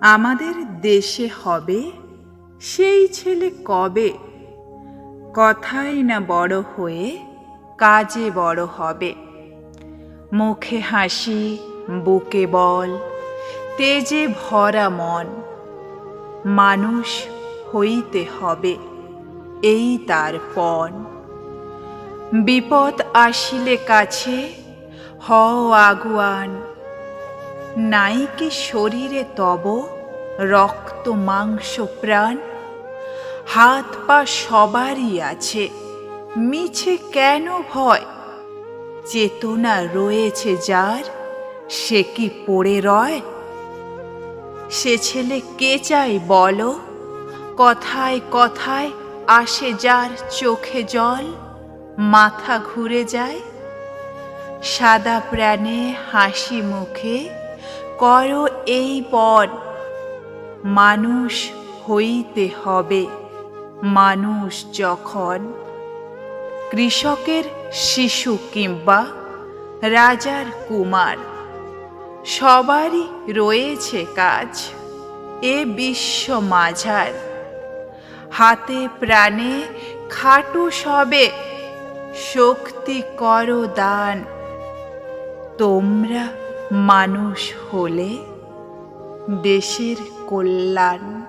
আমাদের দেশে হবে? সেই ছেলে কবে? কথাই না বড় হয়ে কাজে বড় হবে। মুখে হাসি, বুকে বল, তেজে ভরা মন, মানুষ হইতে হবে, এই তার পণ বিপদ আসিলে কাছে হও আগুয়ান নাই কি শরীরে তব, রক্ত, মাংস, প্রাণ। হাত পা সবারই আছে, মিছে কেন ভয়? চেতনা রয়েছে যার, সে কি পড়ে রয়? সে ছেলে কে চাই বলো? কথায় কথায় আসে যার চোখে জল, মাথা ঘুরে যায়। সাদা প্রাণে হাসি মুখে করো এই পণ মানুষ হইতে হবে, মানুষ যখন কৃষকের শিশু কিংবা রাজার কুমার, সবারই রয়েছে কাজ এ বিশ্ব মাঝার। হাতে প্রাণে খাটু সবে, শক্তি করো দান। তোমরা মানুষ হলে দেশের কল্যাণ।